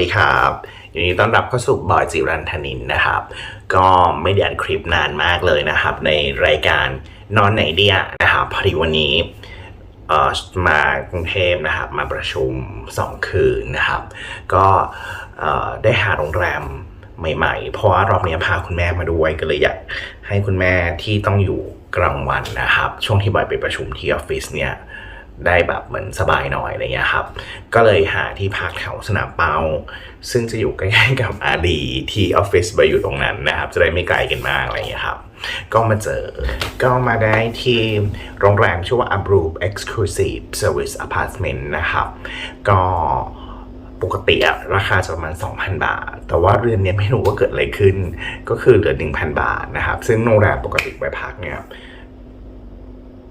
ดีครับยินดีต้อนรับเข้าสู่บอยจิรันธนินนะครับ ก็ไม่ได้อัดคลิปนานมากเลยนะครับ ในรายการนอนไหนเดียนะครับพอดีวันนี้เอ่อมากรุงเทพนะครับมาประชุม 2 คืนนะครับ ก็เอ่อได้หาโรงแรมใหม่ๆ เพราะว่ารอบนี้พาคุณแม่มาด้วยก็เลยอยากให้คุณแม่ที่ต้องอยู่กลางวันนะครับ ช่วงที่บอยไปประชุมที่ออฟฟิศเนี่ย ได้แบบเหมือนสบายหน่อยอะไรเงี้ยครับ ก็เลยหาที่พักแถวสนามเปา ซึ่งจะอยู่ใกล้ๆกับอาดีที่ออฟฟิศไปอยู่ตรงนั้นนะครับ จะได้ไม่ไกลกันมากอะไรเงี้ยครับ ก็มาเจอ ก็มาได้ที่โรงแรมชื่อว่า a b r o o Exclusive Service Apartment นะครับ ก็ปกติอะราคาจะประมาณ 2,000 บาท แต่ว่าเรือนนี้ไม่รู้ว่าเกิดอะไรขึ้น ก็คือเหลือ 1,000 บาทนะครับ ซึ่งโรงแรมปกติไปพักเนี่ย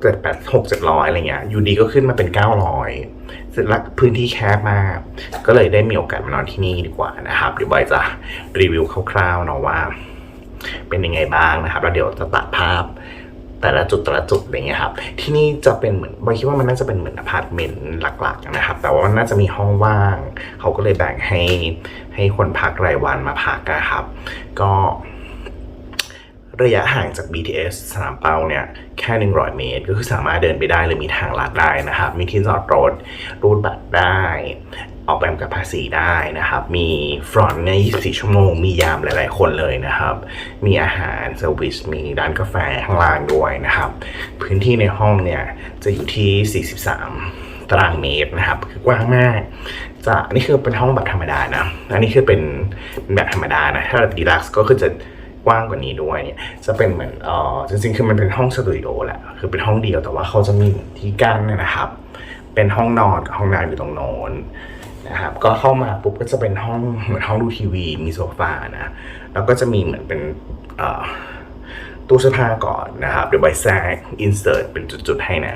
เจ็ดแปดหกเจ็ดร้อยอะไรเงี้ยอยู่ดีก็ขึ้นมาเป็นเก้าร้อยเสร็จแล้วพื้นที่แคบมาก ก็เลยได้มีโอกาสมานอนที่นี่ดีกว่านะครับเดี๋ยวบอยจะรีวิวคร่าวๆเนาะว่า เป็นยังไงบ้างนะครับ แล้วเดี๋ยวจะตัดภาพแต่ละจุดแต่ละจุดอะไรเงี้ยครับ ที่นี่จะเป็นเหมือนบอยคิดว่ามันน่าจะเป็นเหมือนอพาร์ตเมนต์หลักๆนะครับ แต่ว่ามันน่าจะมีห้องว่าง เขาก็เลยแบ่งให้ให้คนพักรายวันมาพักนะครับ ก็ระยะห่างจาก BTS สนามเป้าเนี่ย แค่ 100 เมตร ก็คือสามารถเดินไปได้หรือมีทางลัดได้นะครับ มีที่จอดรถรูดบัตรได้ ออกแบบกับภาษีได้นะครับ มีฟรอนต์ในย24 ชั่วโมง มียามหลาย ๆ คนเลยนะครับ มีอาหารเซอร์วิส มีร้านกาแฟข้างล่างด้วยนะครับ พื้นที่ในห้องเนี่ยจะอยู่ที่ 43ตารางเมตรนะครับคือกว้างมาก จะนนี้คือเป็นห้องแบบธรรมดานะอันนี้คือเป็นเป็นแบบธรรมดานะถ้าแบบดีลักซ์ก็คือจะ กว้างกว่านี้ด้วยเนี่ยจะเป็นเหมือนเออจริงๆ คือมันเป็นห้องสตูดิโอแหละคือเป็นห้องเดียวแต่ว่าเขาจะมีที่กั้นเนยนะครับ เป็นห้องนอนกับห้องน้ำอยู่ตรงโน้นนะครับก็เข้ามาปุ๊บก็จะเป็นห้องเหมือนห้องดูทีวี มีโซฟานะแล้วก็จะมีเหมือนเป็นตู้เสื้อผ้าก่อนนะครับเดี๋ยวใบแซกอินเสิร์ตเป็นจุดๆให้นะ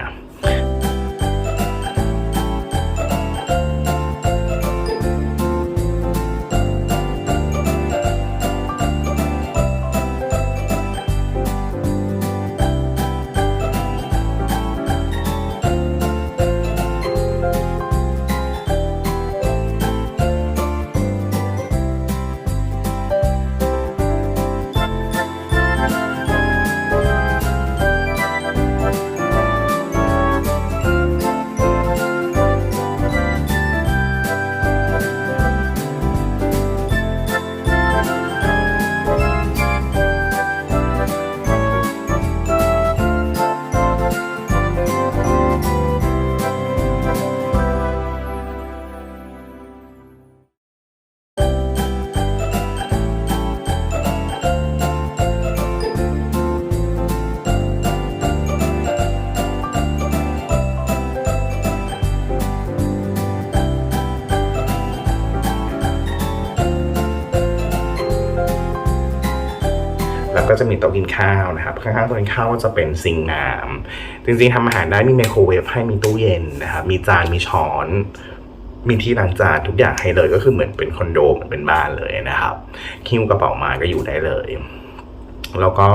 แล้วก็จะมีโต๊ะกินข้าวนะครับข้างๆโต๊ะกินข้าวก็จะเป็นซิงน้ำจริงๆทำอาหารได้มีไมโครเวฟให้มีตู้เย็นนะครับมีจานมีช้อน มีที่ล้างจานทุกอย่างให้เลยก็คือเหมือนเป็นคอนโดเหมือนเป็นบ้านเลยนะครับคิ้วกระเป๋ามาก็อยู่ได้เลย แล้วก็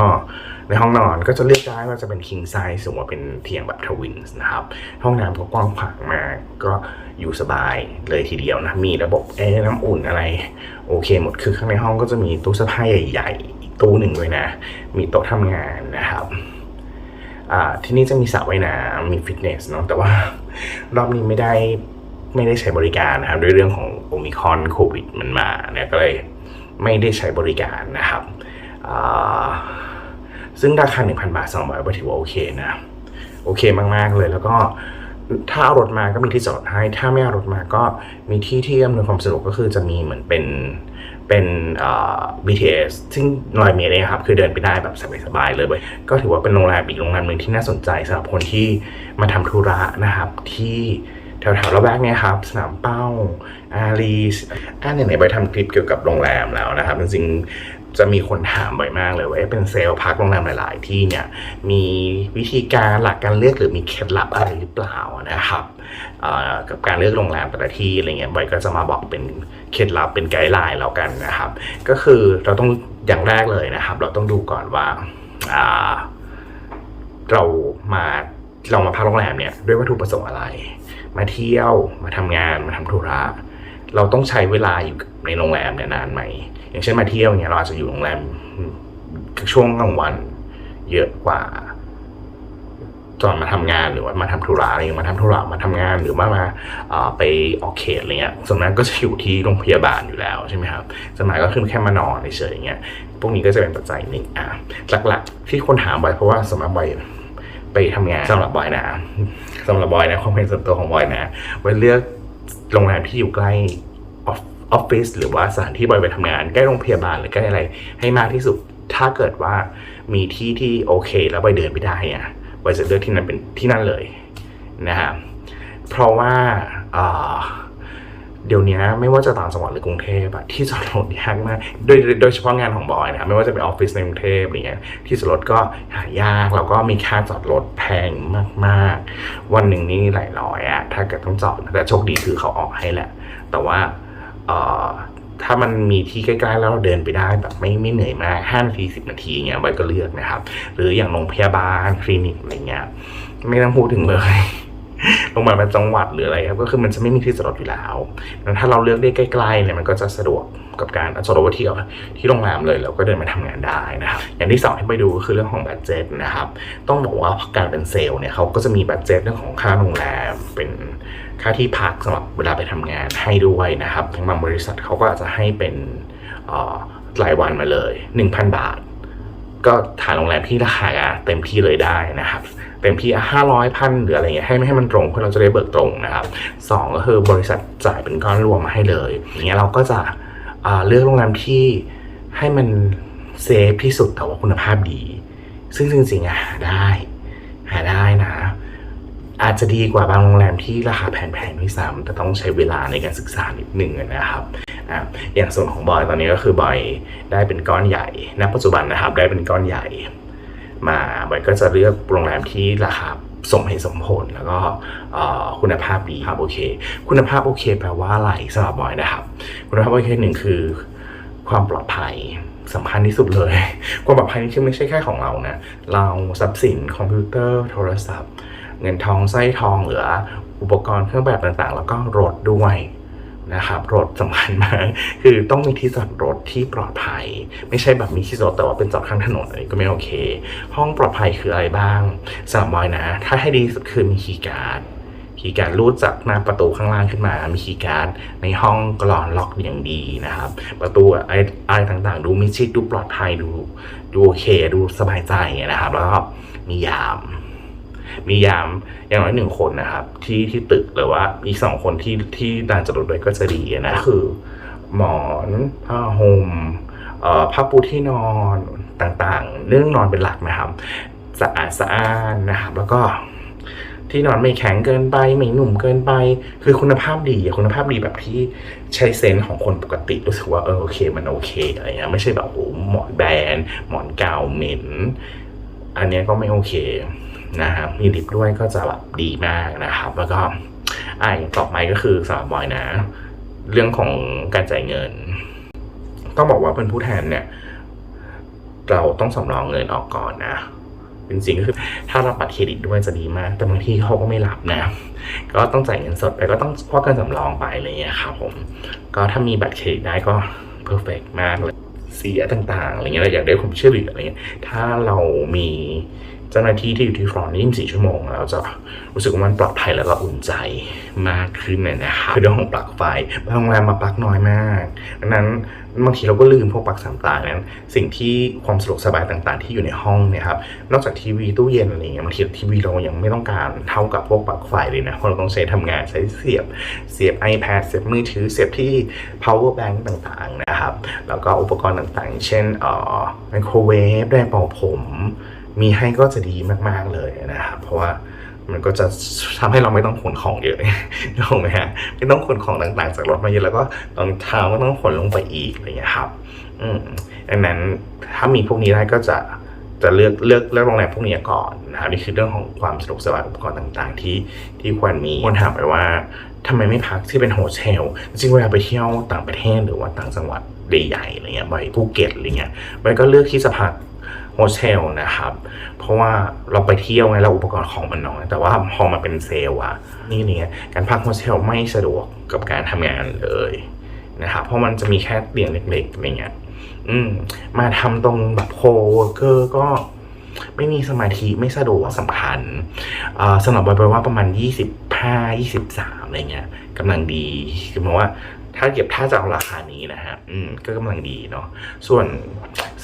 ในห้องนอนก็จะเลือกได้ว่าจะเป็น king size หรือว่าเป็นเตียงแบบทวินส์นะครับ ห้องน้ำก็กว้างขวางมากก็อยู่สบายเลยทีเดียวนะ มีระบบแอร์น้ำอุ่นอะไร โอเคหมดคือข้างในห้องก็จะมีตู้เสื้อผ้าใหญ่ ๆ ตู้หนึ่งด้วยนะ มีโต๊ะทำงานนะครับที่นี่จะมีสระว่ายน้ำมีฟิตเนสเนาะแต่ว่ารอบนี้ไม่ได้ไม่ได้ใช้บริการนะครับ ด้วยเรื่องของโอมิคอนโควิดมันมาเนี่ยก็เลยไม่ได้ใช้บริการนะครับ ซึ่งราคา 1,000 บาท200บาทถือว่าโอเคนะ โอเคมาก ๆ เลยแล้วก็ถ้าเอารถมาก็มีที่จอดให้ ถ้าไม่เอารถมาก็มีที่ที่อำนวยความสะดวกก็คือจะมีเหมือนเป็น เป็นเอ่อ BTS ซึ่งร้อยเมียเองครับคือเดินไปได้แบบสบายๆเลยเว้ยก็ถือว่าเป็นโรงแรมอีกโรงแรมหนึ่งที่น่าสนใจสำหรับคนที่มาทำธุระนะครับที่แถวๆระแวกเนี่ยครับสนามเป้าอารีอ่าไหนๆไปทำคลิปเกี่ยวกับโรงแรมแล้วนะครับจริงๆ จะมีคนถามบ่อยมากเลยว่าเป็นเซลล์พักโรงแรมหลาย ๆ ที่เนี่ยมีวิธีการหลักการเลือกหรือมีเคล็ดลับอะไรหรือเปล่านะครับกับการเลือกโรงแรมแต่ละที่อะไรเงี้ยบ่อยก็จะมาบอกเป็นเคล็ดลับเป็นไกด์ไลน์แล้วกันนะครับ ก็คือเราต้องอย่างแรกเลยนะครับ เราต้องดูก่อนว่าอ่าเรามาเรามาพักโรงแรมเนี่ยด้วยวัตถุประสงค์อะไร มาเที่ยวมาทำงานมาทำธุระ เราต้องใช้เวลาอยู่ในโรงแรมเนี่ยนานไหม อย่างเช่นมาเที่ยวเนี่ยเราอาจจะอยู่โรงแรมช่วงกลางวันเยอะกว่าตอนมาทำงานหรือว่ามาทำธุระอะไรอย่างมาทำธุระมาทำงานหรือว่ามาไปออกเขตอะไรเงี้ยส่วนนั้นก็จะอยู่ที่โรงพยาบาลอยู่แล้วใช่ไหมครับสมัยก็คือแค่มานอนเฉยๆอย่างเงี้ยพวกนี้ก็จะเป็นปัจจัยหนึ่งอะหลักๆที่คนถามบ่อยเพราะว่าสำหรับบ่อยไปทำงานสำหรับบอยนะสำหรับบอยนะความเป็นส่วนตัวของบอยนะบอยเลือก โรงแรมที่อยู่ใกล้ออฟฟิศหรือว่าสถานที่บอยไปทำงานใกล้โรงพยาบาลหรือใกล้อะไร ให้มากที่สุด ถ้าเกิดว่ามีที่ที่โอเค แล้วไปเดินไม่ได้อะไปจะเลือกที่นั่นเป็นที่นั่นเลยนะครับเพราะว่า เดี๋ยวนี้ไม่ว่าจะต่างจังหวัดหรือกรุงเทพอะที่จอดรถยากมากโดยโดยเฉพาะงานของบอยนะไม่ว่าจะเป็นออฟฟิศในกรุงเทพอะไรเงี้ยที่จอดรถก็หายากแล้วก็มีค่าจอดรถแพงมากๆ วันหนึ่งนี่หลายร้อยอะถ้าเกิดต้องจอดแต่โชคดีคือเขาออกให้แหละ แต่ว่าเอ่อถ้ามันมีที่ใกล้ๆแล้วเราเดินไปได้แบบไม่ไม่เหนื่อยมาก5นาที10นาทีเงี้ยบอยก็เลือกนะครับ หรืออย่างโรงพยาบาลคลินิกอะไรเงี้ยไม่ต้องพูดถึงเลย โรงพยาบาลประจำจังหวัดหรืออะไรครับ ก็คือมันจะไม่มีที่จอดรถอยู่แล้วแล้วถ้าเราเลือกได้ใกล้ๆเนี่ยมันก็จะสะดวกกับการจอดรถที่ที่โรงแรมเลยแล้วก็เดินมาทำงานได้นะครับอย่างที่สองที่ไปดูก็คือเรื่องของบัตเจ็ตนะครับ ต้องบอกว่าการเป็นเซลล์เนี่ยเขาก็จะมีบัตเจ็ตเรื่องของค่าโรงแรมเป็นค่าที่พักสำหรับเวลาไปทำงานให้ด้วยนะครับทั้งบางบริษัทเขาก็อาจจะให้เป็นเอ่อรายวันมาเลย 1,000 บาท ก็ฐานโรงแรมที่ราคาเต็มที่เลยได้นะครับ เต็มที่ห้าร้อยพันหรืออะไรเงี้ยให้ไม่ให้มันตรงเพื่อเราจะได้เบิกตรงนะครับสองก็คือบริษัทจ่ายเป็นก้อนรวมมาให้เลย อย่างเงี้ยเราก็จะเลือกโรงแรมที่ให้มันเซฟที่สุดแต่ว่าคุณภาพดี ซึ่งจริงๆอะหาได้ หาได้นะ อาจจะดีกว่าบางโรงแรมที่ราคาแพงๆด้วยซ้ำแต่ต้องใช้เวลาในการศึกษานิดหนึ่งนะครับอะอย่างส่วนของบอยตอนนี้ก็คือบอยได้เป็นก้อนใหญ่ณปัจจุบันนะครับ ได้เป็นก้อนใหญ่ มาบอยก็จะเลือกโรงแรมที่ราคาสมเหตุสมผลแล้วก็คุณภาพดีครับโอเค คุณภาพโอเคแปลว่าอะไรสำหรับบอยนะครับ คุณภาพโอเคหนึ่งคือความปลอดภัยสำคัญที่สุดเลย ความปลอดภัยนี่ไม่ใช่แค่ของเรานะ เราทรัพย์สินคอมพิวเตอร์โทรศัพท์ เงินทองไส้ทองหรืออุปกรณ์เครื่องแบบต่างๆ แล้วก็รถด้วย นะครับรถสำคัญมากคือต้องมีที่จอดรถที่ปลอดภัย ไม่ใช่แบบมีที่จอดแต่ว่าเป็นจอดข้างถนนอะไรก็ไม่โอเค ห้องปลอดภัยคืออะไรบ้างสำหรับบอยนะ ถ้าให้ดีสุดคือมีคีย์การ์ดคีย์การ์ดรูดจากหน้าประตูข้างล่างขึ้นมา มีคีย์การ์ดในห้องกรอนล็อกอย่างดีนะครับ ประตูอะไรอะไรต่างๆ ดูมิดชิดดูปลอดภัยดูดูโอเค ดูสบายใจนะครับ แล้วก็มียาม มียามอย่างน้อยหนึ่งคนนะครับ ที่ที่ตึกหรือว่าอีกสองคนที่ที่ด่านจรดด้วยก็จะดีนะคือ หมอนผ้าห่มผ้าปูที่นอนต่างๆ เรื่องนอนเป็นหลักนะครับสะอาดสะอ้านนะครับ แล้วก็ที่นอนไม่แข็งเกินไปไม่หนุ่มเกินไป คือคุณภาพดีคุณภาพดีแบบที่ใช้เซนส์ของคนปกติรู้สึกว่าเออโอเคมันโอเคอะไรเงี้ยไม่ใช่แบบโอ้หมอนแบนหมอนเก่าเหม็น อันนี้ก็ไม่โอเค นะครับ มีลิฟต์ด้วยก็จะแบบดีมากนะครับ แล้วก็อ่าอย่างต่อไปก็คือสำหรับบอยนะ เรื่องของการจ่ายเงิน ต้องบอกว่าเป็นผู้แทนเนี่ย เราต้องสำรองเงินออกก่อนนะจริงๆก็คือถ้ารับบัตรเครดิตด้วยจะดีมาก แต่บางที่เขาก็ไม่รับนะ ก็ต้องจ่ายเงินสดไปก็ต้องควักเงินสำรองไปอะไรเงี้ยครับผมก็ถ้ามีบัตรเครดิตได้ก็เพอร์เฟกมากเลยเสียต่างๆอะไรเงี้ยเราอยากได้ความช่วยเหลืออะไรเงี้ยถ้าเรามี เจ้าหน้าที่ที่อยู่ที่ฟรอนต์24 ชั่วโมง เราจะรู้สึกว่ามันปลอดภัยแล้วก็อุ่นใจมากขึ้นเนี่ยนะครับคือเรื่องของปลั๊กไฟบางโรงแรมมาปลั๊กน้อยมากดังนั้นบางทีเราก็ลืมพวกปลั๊กต่างๆนั้น สิ่งที่ความสะดวกสบายต่างๆ ที่อยู่ในห้องเนี่ยครับนอกจากทีวีตู้เย็นอะไรเงี้ยบางทีทีวีเรายังไม่ต้องการเท่ากับพวกปลั๊กไฟเลยนะเพราะเราต้องใช้ทำงานใช้เสียบเสียบ iPad เสียบมือถือเสียบที่ power bank ต่างๆนะครับ แล้วก็อุปกรณ์ต่างๆ เช่นเอ่อไมโครเวฟแรงเป่าผม มีให้ก็จะดีมากๆเลยนะครับเพราะว่ามันก็จะทำให้เราไม่ต้องขนของเยอะถูกไหมฮะไม่ต้องขนของต่างๆ จากรถมาเยอะแล้วก็รองเท้าก็ต้องขนลงไปอีกอะไรเงี้ยครับอืมดังนั้นถ้ามีพวกนี้ได้ก็จะจะเลือกเลือกเลือกโรงแรมพวกนี้ก่อนนะครับนี่คือเรื่องของความสะดวกสบายอุปกรณ์ต่างๆ ที่ที่ควรมีคนถามไปว่าทำไมไม่พักที่เป็นโฮเทลจริงเวลาไปเที่ยวต่างประเทศหรือว่าต่างจังหวัดใหญ่ๆอะไรเงี้ยไปภูเก็ตอะไรเงี้ยไปก็เลือกที่จะพัก เทลนะครับ เพราะว่าเราไปเที่ยวไงเราอุปกรณ์ของมันน้อย แต่ว่าพอมาเป็นเซลล์อะนี่เนี่ยการพักโฮสเทลไม่สะดวกกับการทำงานเลยนะครับเพราะมันจะมีแค่เตียงเล็กๆอะไรเงี้ยอืมมาทำตรงแบบโฮเวอร์เกอร์ก็ไม่มีสมาธิไม่สะดวกสำคัญสำหรับบอยบอยว่าประมาณ 25 23อะไรเงี้ยกำลังดีคือหมายว่า ถ้าเก็บถ้าจะเอาราคานี้นะฮะอืมก็กำลังดีเนาะส่วน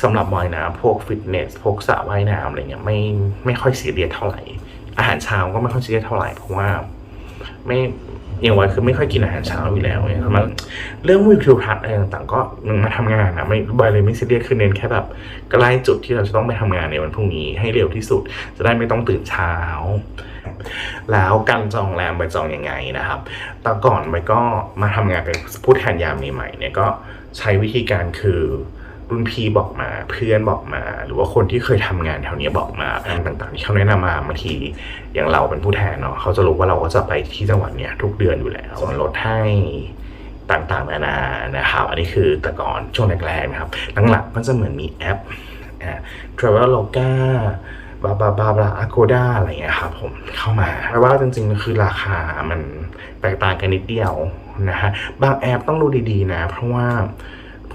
สำหรับบอยนะพวกฟิตเนสพวกสระว่ายน้ำอะไรเงี้ยไม่ไม่ค่อยซียเรียเท่าไหร่ อาหารเช้าก็ไม่ค่อยซีเรียเท่าไหร่เพราะว่าไม่อย่างว่าคือไม่ค่อยกินอาหารเช้าอยู่แล้วเนี่ยมันเรื่องวิวทิวทัศน์อะไรต่างๆก็มันมาทำงานนะไม่บอยเลยไม่ซีเรียสคือเน้นแค่แบบใกล้จุดที่เราจะต้องไปทำงานในวันพรุ่งนี้ให้เร็วที่สุด จะได้ไม่ต้องตื่นเช้า แล้วการจองแรมไปจองยังไงนะครับแต่ก่อนไปก็มาทำงานเป็นผู้แทนยามใหม่ๆเนี่ยก็ใช้วิธีการคือรุ่นพี่บอกมาเพื่อนบอกมา หรือว่าคนที่เคยทำงานแถวนี้บอกมาแผนต่างๆที่เขาแนะนำมาบางทีอย่างเราเป็นผู้แทนเนาะเขาจะรู้ว่าเราก็จะไปที่จังหวัดเนี้ยทุกเดือนอยู่แล้วส่วนลดให้ต่างๆนานานะครับ อันนี้คือแต่ก่อนช่วงแรกๆนะครับหลังๆมันจะเหมือนมีแอปอ่า Traveloka บาบาบาบาอาโกด้าอะไรเงี้ยครับผมเข้ามาแปลว่าจริงๆคือราคามันแตกต่างกันนิดเดียวนะฮะบางแอปต้องดูดีๆนะ เพราะว่า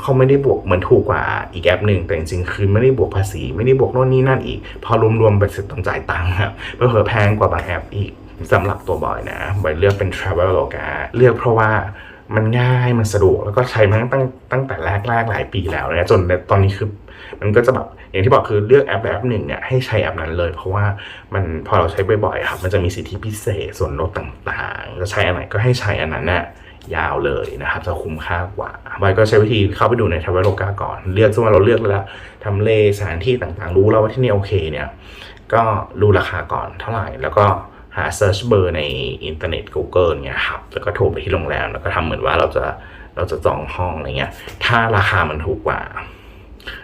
เขาไม่ได้บวกเหมือนถูกกว่าอีกแอปหนึ่งแต่จริงๆคือไม่ได้บวกภาษี ไม่ได้บวกโน่นนี่นั่นอีก พอรวมๆไปเสร็จต้องจ่ายตังค์ครับเพิ่มแพงกว่าบางแอปอีกสำหรับตัวบอยนะบอยเลือกเป็น Traveloka เลือกเพราะว่า มันง่ายมันสะดวกแล้วก็ใช้มาตั้งตั้งแต่แรกๆหลายปีแล้วนะจนตอนนี้คือมันก็จะแบบอย่างที่บอกคือเลือกแอปแบบหนึ่งเนี่ยให้ใช้แอปนั้นเลย เพราะว่ามันพอเราใช้บ่อยๆครับมันจะมีสิทธิพิเศษส่วนลดต่างๆจะใช้อันไหนก็ให้ใช้อันนั้นน่ะยาวเลยนะครับจะคุ้มค่ากว่าบอยก็ใช้วิธีเข้าไปดูใน Traveloka ก่อน เลือกสมมติเราเลือกแล้วทำเลสถานที่ต่างๆ รู้แล้วว่าที่นี่โอเคเนี่ยก็ดูราคาก่อนเท่าไหร่แล้วก็ หา search เบอร์ในอินเทอร์เน็ต Google เนี่ยครับ แล้วก็โทรไปที่โรงแรม แล้วก็ทำเหมือนว่าเราจะเราจะจองห้องอะไรเงี้ย ถ้าราคามันถูกกว่า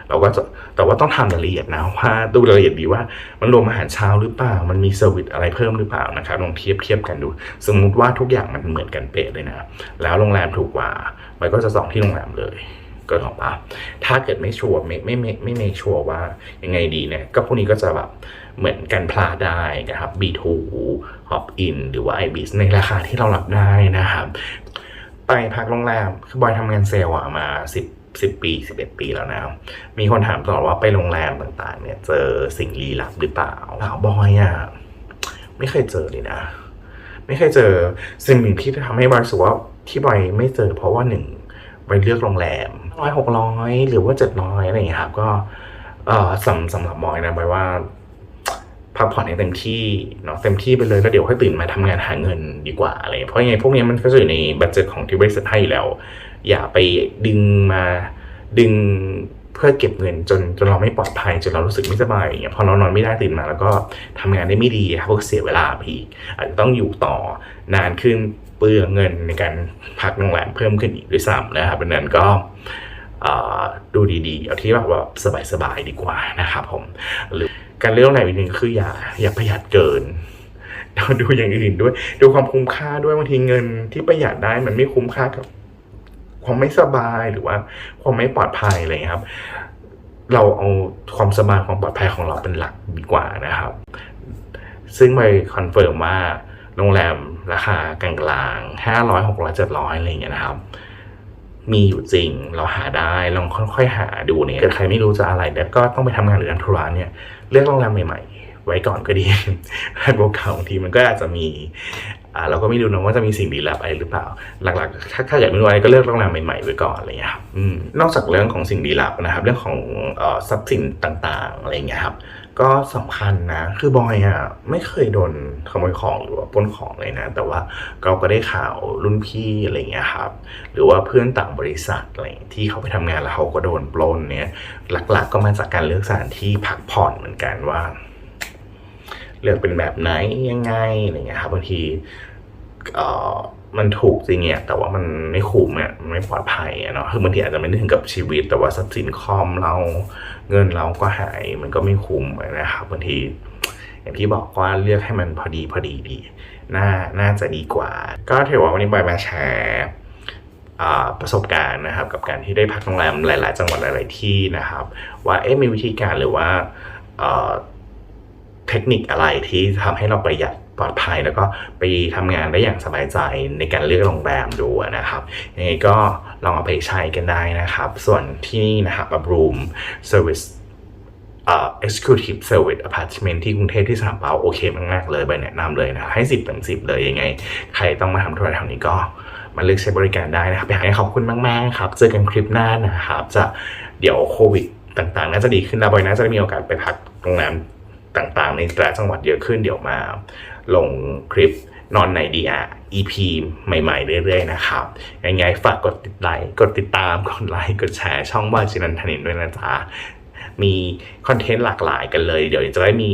เราก็จะ แต่ว่าต้องทำรายละเอียดนะว่าดูรายละเอียดดีว่ามันรวมอาหารเช้าหรือเปล่า มันมีเซอร์วิสอะไรเพิ่มหรือเปล่านะครับลองเทียบเทียบกันดู สมมุติว่าทุกอย่างมันเหมือนกันเป๊ะเลยนะ แล้วโรงแรมถูกกว่า มันก็จะจองที่โรงแรมเลย ก็ถอกปะถ้าเกิดไม่ชัวร์ไม่ไม่ไม่ไม่ไม่ชัวร์ว่ายังไงดีเนี่ยก็พวกนี้ก็จะแบบเหมือนกันพลาดได้นะครับ B2 Hop In หรือว่า IBIS ในราคาที่เรารับได้นะครับ ไปพักโรงแรม คือบอยทำงานเซลล์มาสิบสิบปีสิบเอ็ดปีแล้วนะ มีคนถามตลอดว่าไปโรงแรมต่างๆ เนี่ย เจอสิ่งลี้ลับหรือเปล่าเปล่าบอยอะไม่เคยเจอเลยนะ ไม่เคยเจอสิ่งหนึ่งที่ทำให้บอยรู้สึกว่าที่บอยไม่เจอเพราะว่าหนึ่ง บอยเลือกโรงแรมร้อยหกร้อยหรือว่าเจ็ดร้อยอะไรอย่างเงี้ยครับก็เอ่อสำสำหรับบอยนะบอยว่าพักผ่อนให้เต็มที่เนาะเต็มที่ไปเลยแล้วเดี๋ยวค่อยตื่นมาทำงานหาเงินดีกว่าอะไรเพราะยังไงพวกนี้มันก็อยู่ในบัตเจ็ตของที่บริษัทให้แล้ว อย่าไปดึงมาดึงเพื่อเก็บเงินจนจนเราไม่ปลอดภัยจนเรารู้สึกไม่สบายอย่างเงี้ยพอเรานอนไม่ได้ตื่นมา แล้วก็ทำงานได้ไม่ดีครับก็เสียเวลาไปอีกอาจจะต้องอยู่ต่อนานขึ้น เปลืองเงินในการพักโรงแรมเพิ่มขึ้นอีกด้วยซ้ำนะครับดังนั้นก็ดูดีๆ เอาที่แบบว่าสบายๆดีกว่านะครับผม หรือการเลือกโรงแรมอีกหนึ่งคืออย่าอย่าประหยัดเกินเราดูอย่างอื่นด้วย ดูความคุ้มค่าด้วยบางทีเงินที่ประหยัดได้มันไม่คุ้มค่ากับความไม่สบายหรือว่าความไม่ปลอดภัยอะไรครับ เราเอาความสบายความปลอดภัยของเราเป็นหลักดีกว่านะครับ ซึ่งไปคอนเฟิร์มว่า โรงแรมราคากลางๆห้าร้อยหกร้อยเจ็ดร้อยอะไรอย่างเงี้ยนะครับ มีอยู่จริงเราหาได้ลองค่อยๆหาดูเนี่ยเกิดใครไม่รู้จะอะไรแล้วก็ต้องไปทำงานหรือทำธุระเนี่ยเลือกโรงแรมใหม่ๆ ไว้ก่อนก็ดีถ้าเก่าๆบางทีมันก็อาจจะมีอ่าเราก็ไม่รู้นะว่าจะมีสิ่งลี้ลับอะไรหรือเปล่า หลักๆ ถ้าถ้าอยากไม่รู้อะไรก็เลือกโรงแรมใหม่ๆไว้ก่อนอะไรเงี้ยครับอืมนอกจากเรื่องของสิ่งลี้ลับนะครับ เรื่องของเอ่อทรัพย์สินต่างๆอะไรเงี้ยครับ ก็สำคัญนะ คือบอยอะไม่เคยโดนขโมยของหรือว่าปล้นของเลยนะ แต่ว่าเราก็ได้ข่าวรุ่นพี่อะไรเงี้ยครับ หรือว่าเพื่อนต่างบริษัทอะไรที่เขาไปทำงานแล้วเขาก็โดนปล้นเนี่ย หลักๆ ก็มาจากการเลือกสถานที่พักผ่อนเหมือนกันว่า เลือกเป็นแบบไหนยังไงอะไรเงี้ยครับบางทีเอ่อ มันถูกจริงเนี่ยแต่ว่ามันไม่คุ้มอะมันไม่ปลอดภัยเนาะคือบางทีอาจจะไม่ได้ถึงกับชีวิต แต่ว่าทรัพย์สินคอมเราเงินเราก็หายมันก็ไม่คุ้มนะครับบางทีอย่างที่บอกว่าเลือกให้มันพอดีพอดีดีน่าน่าจะดีกว่า ก็ถือว่าวันนี้บอยมาแชร์ประสบการณ์นะครับ กับการที่ได้พักโรงแรมหลาย ๆ จังหวัดหลาย ๆ ที่นะครับ ว่าเอ๊ะมีวิธีการหรือว่าเอ่อเทคนิคอะไรที่ทำให้เราประหยัด ปลอดภัย แล้วก็ไปทำงานได้อย่างสบายใจในการเลือกโรงแรมดูนะครับยังไงก็ลองเอาไปใช้กันได้นะครับ ส่วนที่นี่นะครับอับรูมเซอร์วิสเอ่อ executive service apartment ที่กรุงเทพที่สามเปาโอเคมากๆเลยใบแนะนำเลยนะให้สิบเต็มสิบเลยยังไง ใครต้องมาทำธุรกิจแถวนี้ก็มาเลือกใช้บริการได้นะครับอยากให้ขอบคุณมากๆครับ เจอกันคลิปหน้านะครับ จะเดี๋ยวโควิดต่างๆ น่าจะดีขึ้นแล้วบอยน่าจะได้มีโอกาสไปพักโรงแรมต่างๆ ในแต่ละจังหวัดเยอะขึ้นเดี๋ยวมา ลงคลิปนอนไหนดีอะ EP ใหม่ๆ เรื่อยๆ นะครับ ยังไงฝากกดติดไลค์ กดติดตาม กดไลค์ กดแชร์ช่องว่าจินันทนินด้วยนะจ๊ะ มีคอนเทนต์หลากหลายกันเลย เดี๋ยวจะได้มี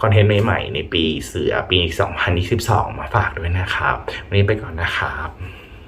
คอนเทนต์ใหม่ๆ ในปีเสือปี 2022 มาฝากด้วยนะครับ วันนี้ไปก่อนนะครับ